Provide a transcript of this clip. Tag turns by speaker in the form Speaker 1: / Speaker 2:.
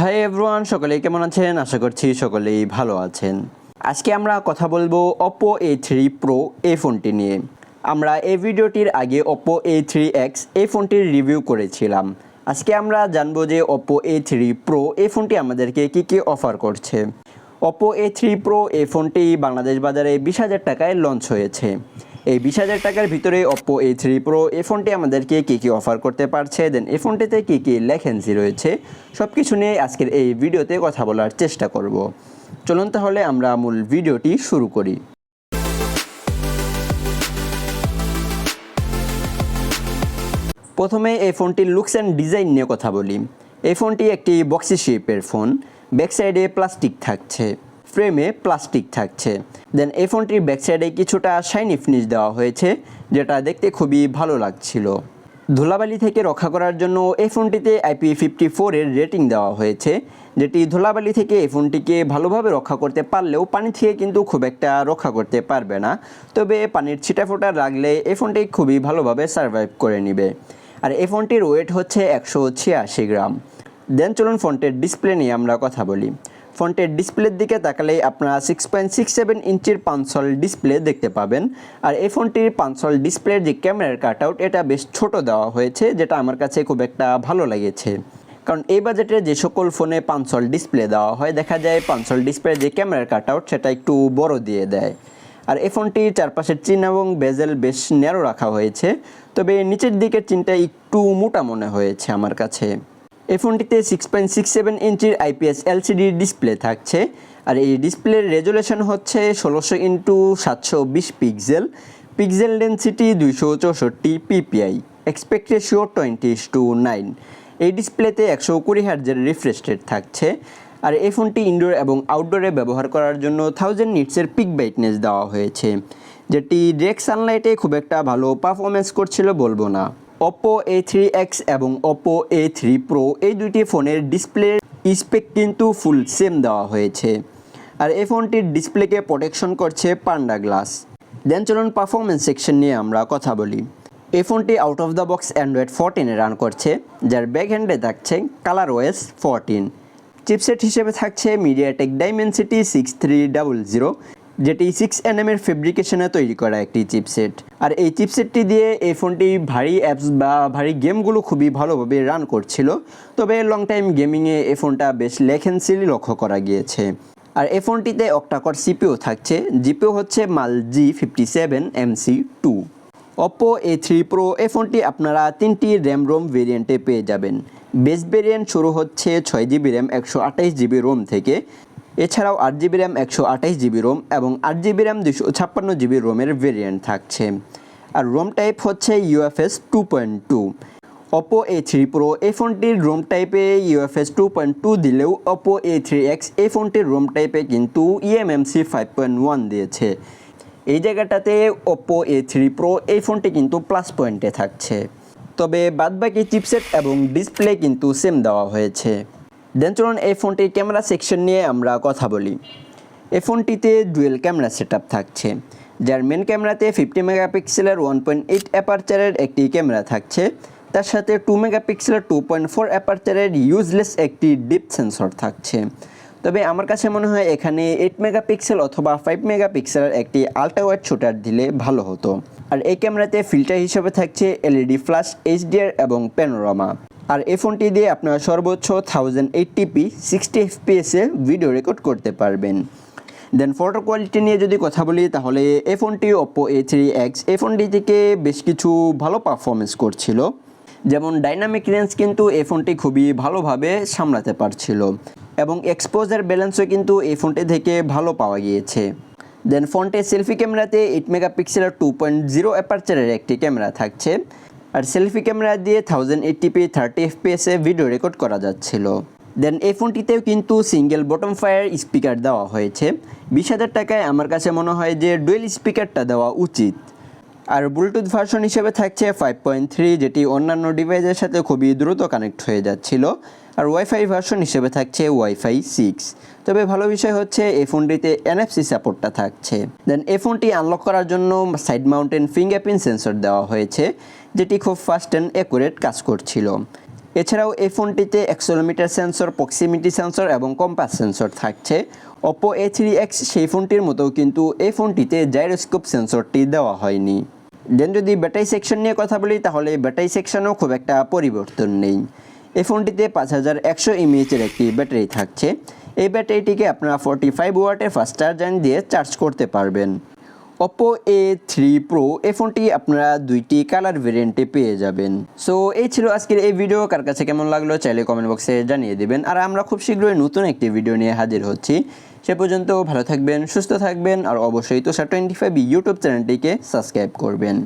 Speaker 1: Hi everyone সকলেই কেমন আছেন? আশা করছি সকলেই ভালো আছেন। আজকে আমরা কথা বলব ওপো এ থ্রি প্রো এই ফোনটি নিয়ে। আমরা এই ভিডিওটির আগে ওপো এ থ্রি এক্স এই ফোনটির রিভিউ করেছিলাম। আজকে আমরা জানব যে ওপো এ থ্রি প্রো এই ফোনটি আমাদেরকে কী কী অফার করছে। ওপো এ থ্রি প্রো এই ফোনটি বাংলাদেশ বাজারে বিশ হাজার টাকায় লঞ্চ হয়েছে। এই বিশ হাজার টাকার ভিতরে ওপো এ থ্রি প্রো এই ফোনটি আমাদেরকে কী কী অফার করতে পারছে? দেন এই ফোনটিতে কী কী লেখেন্সি রয়েছে? সব কিছু নিয়ে আজকের এই ভিডিওতে কথা বলার চেষ্টা করব। চলুন তাহলে আমরা মূল ভিডিওটি শুরু করি। প্রথমে এই ফোনটির লুকস অ্যান্ড ডিজাইন নিয়ে কথা বলি। এই ফোনটি একটি বক্সি শেপের ফোন ব্যাক সাইডে প্লাস্টিক থাকছে। ফ্রেমে প্লাস্টিক থাকছে। দেন এই ফোনটির ব্যাক সাইডে কিছুটা শাইনি ফিনিশ দেওয়া হয়েছে, যেটা দেখতে খুবই ভালো লাগছিল। ধুলাবালি থেকে রক্ষা করার জন্য এই ফোনটিতে আইপি ফিফটি ফোরের রেটিং দেওয়া হয়েছে, যেটি ধুলাবালি থেকে এই ফোনটিকে ভালোভাবে রক্ষা করতে পারলেও পানি থেকে কিন্তু খুব একটা রক্ষা করতে পারবে না। তবে পানির ছিটাফোটা লাগলে এই ফোনটি খুবই ভালোভাবে সার্ভাইভ করে নেবে। আর এই ফোনটির ওয়েট হচ্ছে একশো ছিয়াশি গ্রাম। দেন চলুন ফোনটির ডিসপ্লে নিয়ে আমরা কথা বলি। ফোনটির ডিসপ্লের দিকে তাকালে আপনারা সিক্স পয়েন্ট সিক্স সেভেন ইঞ্চির পাঁচশল ডিসপ্লে দেখতে পাবেন। আর এই ফোনটির পাঁচশল ডিসপ্লের যে ক্যামেরার কাট আউট এটা বেশ ছোট দেওয়া হয়েছে, যেটা আমার কাছে খুব একটা ভালো লেগেছে। কারণ এই বাজেটে যে সকল ফোনে পাঁচশল ডিসপ্লে দেওয়া হয়, দেখা যায় পাঁচশল ডিসপ্লের যে ক্যামেরার কাট আউট সেটা একটু বড় দিয়ে দেয়। আর এই ফোনটির চারপাশের চিন এবং বেজেল বেশ ন্যারো রাখা হয়েছে, তবে নিচের দিকের চিনটা একটু মোটা মনে হয়েছে আমার কাছে। এই ফোনটিতে সিক্স পয়েন্ট সিক্স সেভেন ইঞ্চির আইপিএস এলসিডি ডিসপ্লে থাকছে। আর এই ডিসপ্লের রেজুলেশন হচ্ছে ষোলোশো ইন্টু সাতশো বিশ পিক্সেল পিক্সেল ডেন্সিটি দুইশো চৌষট্টি PPI aspect ratio twenty two nine এই ডিসপ্লেতে একশো কুড়ি হার্জের রিফ্রেশ রেট থাকছে। আর এই ফোনটি ইনডোর এবং আউটডোরে ব্যবহার করার জন্য থাউজেন্ড নিটসের পিক ব্রাইটনেস দেওয়া হয়েছে। যেটি ডিরেক্ট সানলাইটে খুব একটা ভালো পারফরমেন্স করছিল বলব না। ওপো এ থ্রি এক্স এবং ওপো এ থ্রি প্রো এই দুইটি ফোনের ডিসপ্লের স্পেক কিন্তু ফুল সেম দেওয়া হয়েছে। আর এই ফোনটির ডিসপ্লেকে প্রোটেকশন করছে পান্ডা গ্লাস দেন চলুন পারফরমেন্স সেকশন নিয়ে আমরা কথা বলি। এই ফোনটি out of the box Android ফোরটিনে run করছে, যার ব্যাক হ্যান্ডে থাকছে কালার ওয়েস ফোরটিন চিপসেট হিসেবে থাকছে MediaTek Dimensity six three double zero যেটি সিক্স এনএম এর ফেব্রিকেশনে তৈরি করা একটি চিপসেট আর এই চিপসেটটি দিয়ে এই ফোনটি ভারী অ্যাপস বা ভারী গেমগুলো খুবই ভালোভাবে রান করছিল। তবে লং টাইম গেমিংয়ে এই ফোনটা বেশ লেখেন্সিলি লক্ষ্য করা গিয়েছে। আর এই ফোনটিতে অক্টাকর সিপিও থাকছে জিপিও হচ্ছে Mali G fifty seven MC two Oppo A three pro এই ফোনটি আপনারা তিনটি র্যাম রোম ভেরিয়েন্টে পেয়ে যাবেন। বেস ভেরিয়েন্ট শুরু হচ্ছে ছয় জিবি র্যাম একশো আঠাইশ জিবি রোম থেকে। এছাড়াও আট জিবি র্যাম, একশো আঠাইশ জিবি রোম এবং আট জিবি র্যাম দুশো ছাপ্পান্ন জিবি রোমের ভেরিয়েন্ট থাকছে। আর রোম টাইপ হচ্ছে UFS two point two Oppo A three pro এই ফোনটির রোম টাইপে ইউএফএস টু পয়েন্ট টু দিলেও ওপো এ থ্রি এক্স এই ফোনটির রোম টাইপে কিন্তু ইএমএমসি ফাইভ পয়েন্ট ওয়ান দিয়েছে। এই জায়গাটাতে ওপো এ থ্রি প্রো এই ফোনটি কিন্তু প্লাস পয়েন্টে থাকছে। তবে বাদবাকি চিপসেট এবং ডিসপ্লে কিন্তু সেম দেওয়া হয়েছে। দেন চলুন এই ফোনটির ক্যামেরা সেকশন নিয়ে আমরা কথা বলি। এই ফোনটিতে ডুয়েল ক্যামেরা সেট থাকছে, যার মেন ক্যামেরাতে ফিফটি মেগাপিক্সেলের ওয়ান পয়েন্ট এইট অ্যাপারচারের একটি ক্যামেরা থাকছে। তার সাথে টু মেগাপিক্সেলের টু পয়েন্ট ফোর অ্যাপারচারের ইউজলেস একটি ডিপ সেন্সর থাকছে। তবে আমার কাছে মনে হয় এখানে এইট মেগাপিক্সেল অথবা ফাইভ মেগাপিক্সেলের একটি আলট্রা ওয়াইড শুটার দিলে ভালো হতো। আর এই ক্যামেরাতে ফিল্টার হিসেবে থাকছে এলইডি ফ্ল্যাশ এইচডিআর এবং প্যানোরামা আর এই ফোনটি দিয়ে আপনারা সর্বোচ্চ থাউজেন্ড এইটটিপি সিক্সটি এফপিএসে ভিডিও রেকর্ড করতে পারবেন। দেন ফটো কোয়ালিটি নিয়ে যদি কথা বলি, তাহলে এ ফোনটি ওপো এ থ্রি এক্স এ ফোনটি থেকে বেশ কিছু ভালো পারফরমেন্স করছিল। যেমন ডাইনামিক রেঞ্জ কিন্তু এই ফোনটি খুবই ভালোভাবে সামলাতে পারছিল। এবং এক্সপোজার ব্যালেন্সও কিন্তু এই ফোনটি থেকে ভালো পাওয়া গিয়েছে। দেন ফোনটে সেলফি ক্যামেরাতে এইট মেগাপিক্সেলের টু পয়েন্ট জিরো অ্যাপারচারের একটি ক্যামেরা থাকছে। আর সেলফি ক্যামেরা দিয়ে থাউজেন্ড এইটিপি থার্টি এফপিএসে ভিডিও রেকর্ড করা যাচ্ছিল। দেন এই ফোনটিতেও কিন্তু সিঙ্গেল বটম ফায়ার স্পিকার দেওয়া হয়েছে। বিশ হাজার টাকায় আমার কাছে মনে হয় যে ডুয়েল স্পিকারটা দেওয়া উচিত। আর ব্লুটুথ ভার্সন হিসেবে থাকছে ফাইভ পয়েন্ট থ্রি যেটি অন্যান্য ডিভাইসের সাথে খুবই দ্রুত কানেক্ট হয়ে যাচ্ছিল। আর ওয়াইফাই ভার্সন হিসেবে থাকছে ওয়াইফাই সিক্স তবে ভালো বিষয় হচ্ছে, এই ফোনটিতে এনএফসি সাপোর্টটা থাকছে। দেন এই ফোনটি আনলক করার জন্য সাইড মাউন্টেন ফিঙ্গারপ্রিন্ট সেন্সর দেওয়া হয়েছে, যেটি খুব ফাস্ট অ্যান্ড অ্যাকুরেট কাজ করছিল। এছাড়াও এই ফোনটিতে অ্যাক্সোলোমিটার সেন্সর প্রক্সিমিটি সেন্সর এবং কম্পাস সেন্সর থাকছে। ওপো এ থ্রি এক্স সেই ফোনটির মতো কিন্তু এই ফোনটিতে জাইরোস্কোপ সেন্সরটি দেওয়া হয়নি। দেন যদি ব্যাটারি সেকশন নিয়ে কথা বলি, তাহলে ব্যাটারি সেকশনও খুব একটা পরিবর্তন নেই। এই ফোনটিতে পাঁচ হাজার একশো এমএইচের একটি ব্যাটারি থাকছে। এই ব্যাটারিটিকে আপনারা ফোর্টি ফাইভ ওয়াটের ফাস্ট চার্জার দিয়ে চার্জ করতে পারবেন। ওপো এ থ্রি প্রো এই ফোনটি আপনারা দুইটি কালার ভেরিয়েন্টে পেয়ে যাবেন। সো এই ছিল আজকের এই ভিডিও কার কাছে কেমন লাগল, চাইলে কমেন্ট বক্সে জানিয়ে দেবেন। আর আমরা খুব শীঘ্রই নতুন একটি ভিডিও নিয়ে হাজির হচ্ছি। সে পর্যন্ত ভালো থাকবেন, সুস্থ থাকবেন, আর অবশ্যই তো টোয়েন্টি ফাইভ ইউটিউব চ্যানেলটিকে সাবস্ক্রাইব করবেন।